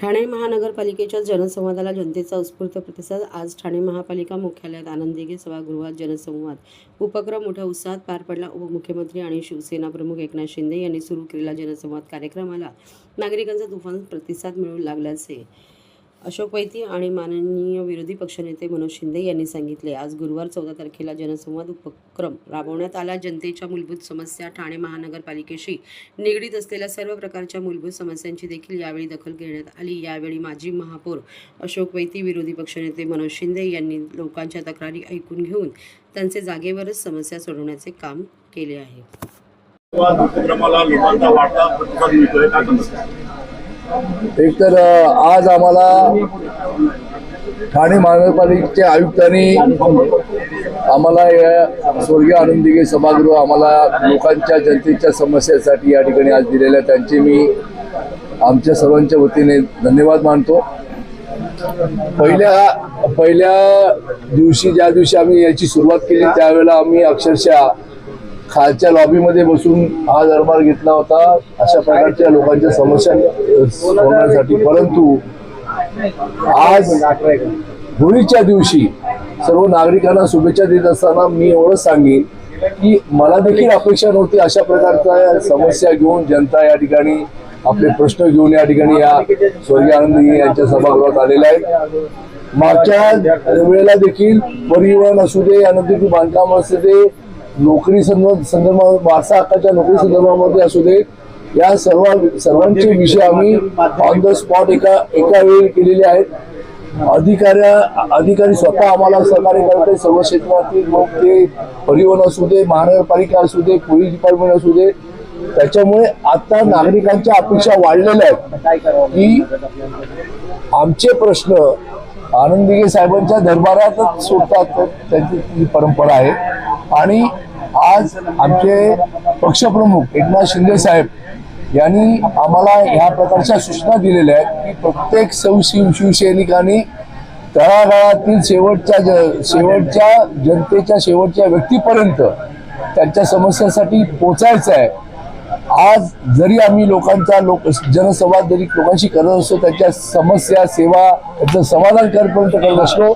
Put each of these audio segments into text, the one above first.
ठाणे महानगरपालिकेच्या जनसंवादाला जनतेचा उत्स्फूर्त प्रतिसाद. आज ठाणे महापालिका मुख्यालयात आनंदीगे सभागृहात जनसंवाद. उपक्रम मोठ्या उत्साहात पार पडला. उपमुख्यमंत्री आणि शिवसेना प्रमुख एकनाथ शिंदे यांनी सुरू केलेला जनसंवाद कार्यक्रमाला नागरिकांचा तुफान प्रतिसाद मिळू लागल्याचे अशोक वैती आणि माननीय विरोधी पक्षनेते मनोज शिंदे यांनी सांगितले आज गुरुवार चौदा तारखेला जनसंवाद उपक्रम राबवण्यात आला. जनतेच्या मूलभूत समस्या ठाणे महानगरपालिकेशी निगडीत असलेल्या सर्व प्रकारच्या मूलभूत समस्यांची देखील यावेळी दखल घेण्यात आली. यावेळी माजी महापौर अशोक वैती विरोधी पक्षनेते मनोज शिंदे यांनी लोकांच्या तक्रारी ऐकून घेऊन त्यांचे जागेवरच समस्या सोडवण्याचे काम केले आहे. एकतर एक तर आज आम्हाला ठाणे महानगरपालिकेच्या आयुक्तांनी आम्हाला या स्वर्गीय आनंदीगे सभागृह आम्हाला लोकांच्या जनतेच्या समस्यासाठी या ठिकाणी आज दिलेल्या त्यांचे मी आमच्या सर्वांच्या वतीने धन्यवाद मानतो. पहिल्या पहिल्या दिवशी ज्या दिवशी आम्ही याची सुरुवात केली त्यावेळेला आम्ही अक्षरशः खालच्या लॉबीमध्ये बसून हा दरबार घेतला होता अशा प्रकारच्या लोकांच्या समस्या अ, सोडवण्यासाठी. परंतु आज होळीच्या दिवशी सर्व नागरिकांना शुभेच्छा देत असताना मी एवढंच सांगेन की मला देखील अपेक्षा नव्हती अशा प्रकारच्या समस्या घेऊन जनता या ठिकाणी आपले प्रश्न घेऊन या ठिकाणी या स्वर्गीय आनंद यांच्या सभागृहात आलेल्या आहेत मागच्या वेळेला देखील परिवहन असू दे यानंतर बांधकाम असू दे नोकरी संदर्भात वारसा हक्काच्या नोकरी संदर्भामध्ये असू दे या सर्व सर्वांचे विषय आम्ही ऑन द स्पॉट एका एका वेळी केलेले आहेत. अधिकाऱ्या अधिकारी स्वतः आम्हाला सहकार्य करत आहेत. सर्व क्षेत्रातील मग ते परिवहन असू दे महानगरपालिका असू दे पोलीस डिपार्टमेंट असू दे त्याच्यामुळे आता नागरिकांच्या अपेक्षा वाढलेल्या आहेत की आमचे प्रश्न आनंदीगे साहेबांच्या दरबारातच सोडतात. त्यांची परंपरा आहे. आणि आज आमचे पक्षप्रमुख एकनाथ शिंदे साहेब यांनी आम्हाला ह्या प्रकारच्या सूचना दिलेल्या आहेत की प्रत्येक सौ शिव शिवसैनिकांनी तळागाळातील शेवटच्या ज शेवटच्या जनतेच्या शेवटच्या व्यक्तीपर्यंत त्यांच्या समस्यांसाठी पोचायचं आहे. आज जरी आम्ही लोकांचा लोक जनसंवाद जरी लोकांशी करत असतो त्यांच्या समस्या सेवा त्यांचं समाधान करपर्यंत करत असतो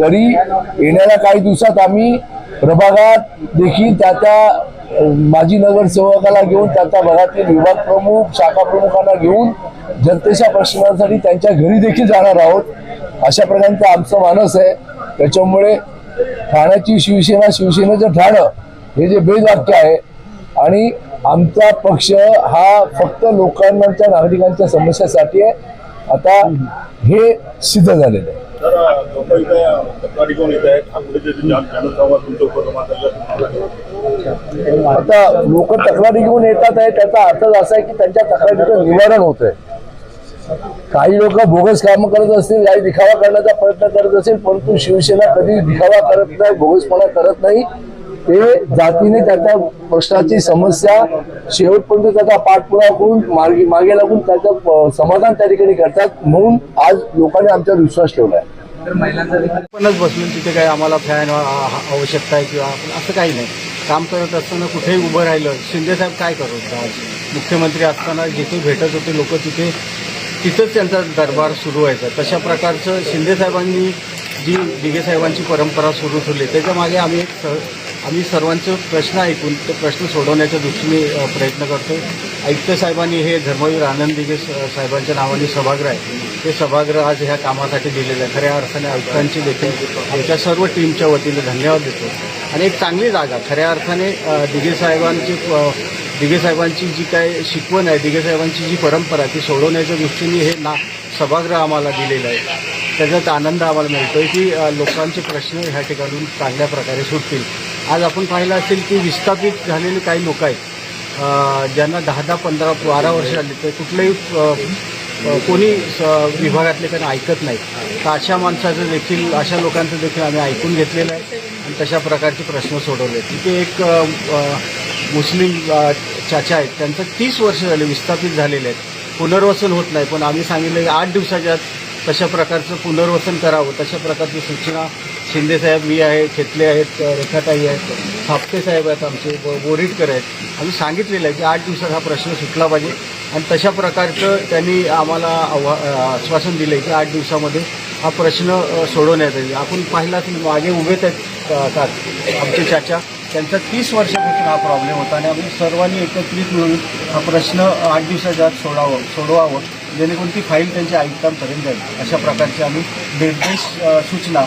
तरी येणाऱ्या काही दिवसात आम्ही प्रभागात देखील त्या त्या माजी नगरसेवकाला घेऊन त्या त्या भागातील विभाग प्रमुख शाखा प्रमुखांना घेऊन जनतेच्या प्रश्नांसाठी त्यांच्या घरी देखील जाणार आहोत. अशा प्रकारचं आमचं मानस आहे. त्याच्यामुळे ठाण्याची शिवसेना शिवसेनेचं ठाणं हे जे बेदवाक्य आहे आणि आमचा पक्ष हा फक्त लोकांच्या नागरिकांच्या समस्यासाठी आहे. आता हे सिद्ध झालेलं आहे. आता लोक तक्रारी घेऊन येतात आहे त्याचा अर्थ असा आहे की त्यांच्या तक्रारीचं निवारण होत आहे काही लोक बोगस कामं करत असतील काही दिखावा करण्याचा प्रयत्न करत असेल परंतु शिवसेना कधी दिखावा करत नाही बोगसपणा करत नाही. ते जातीने त्याच्या प्रश्नाची समस्या शेवटपर्यंत त्याचा पाठपुरावा करून मागे मागे लागून त्याचं समाधान त्या ठिकाणी करतात. म्हणून आज लोकांनी आमच्यावर विश्वास ठेवला आहे आपणच बसून तिथे काय आम्हाला फॅन आवश्यकता आहे किंवा आपण असं काही नाही. काम करत असताना कुठेही उभं राहिलं शिंदेसाहेब काय करत आज मुख्यमंत्री असताना जिथे भेटत होते लोक तिथे तिथंच त्यांचा दरबार सुरू व्हायचा. तशा प्रकारचं शिंदेसाहेबांनी जी दिगेसाहेबांची परंपरा सुरू ठेवली त्याच्यामागे आम्ही एक आम्ही सर्वांचे प्रश्न ऐकून ते प्रश्न सोडवण्याच्या दृष्टीने प्रयत्न करतो आयुक्त साहेबांनी हे धर्मवीर आनंद दिघे स- साहेबांच्या नावाने सभागृह आहे. ते सभागृह आज ह्या कामासाठी दिलेलं आहे. खऱ्या अर्थाने आयुक्तांची देखील याच्या सर्व टीमच्या वतीने धन्यवाद देतो. आणि एक चांगली जागा खऱ्या अर्थाने अ, दिघे साहेबांची दिघे साहेबांची जी काय शिकवण आहे दिघे साहेबांची जी परंपरा ती सोडवण्याच्या दृष्टीने हे ना सभागृह आम्हाला दिलेलं आहे. त्याच्यात आनंद आम्हाला मिळतो आहे की लोकांचे प्रश्न ह्या ठिकाणून चांगल्या प्रकारे सुटतील. आज आपण पाहिलं असेल की विस्थापित झालेले काही लोक आहेत. ज्यांना दहा दहा पंधरा बारा वर्ष झाली तर कुठलंही कोणी स- विभागातले काही ऐकत नाही. तर अशा माणसाचं देखील अशा लोकांचं देखील आम्ही ऐकून घेतलेलं आहे आणि तशा प्रकारचे प्रश्न सोडवले तिथे एक मुस्लिम चाचा आहेत. त्यांचं तीस वर्ष झाले विस्थापित झालेले आहेत. पुनर्वसन होत नाही. पण आम्ही सांगितलं की आठ दिवसाच्या आत तशा प्रकारचं पुनर्वसन करावं तशा प्रकारची सूचना शिंदे साहेब मी आहे खेतले आहेत रेखाताई आहेत थापते साहेब आहेत आमचे ब- बोरीटकर आहेत. आम्ही सांगितलेलं आहे की आठ दिवसात हा प्रश्न सुटला पाहिजे. आणि तशा प्रकारचं त्यांनी आम्हाला आव्हा आश्वासन दिलं आहे की आठ दिवसामध्ये हा प्रश्न सोडवण्यात येईल. आपण पाहिला की मागे उभेत आहेत का आमचे चाचा. त्यांचा तीस वर्षापासून हा प्रॉब्लेम होता आणि आम्ही सर्वांनी एकत्रित मिळून हा प्रश्न आठ दिवसाच्या आत सोडावं सोडवावं जेणेकरून ती फाईल त्यांच्या आयुक्तांपर्यंत जाईल. अशा प्रकारचे आम्ही निर्देश सूचना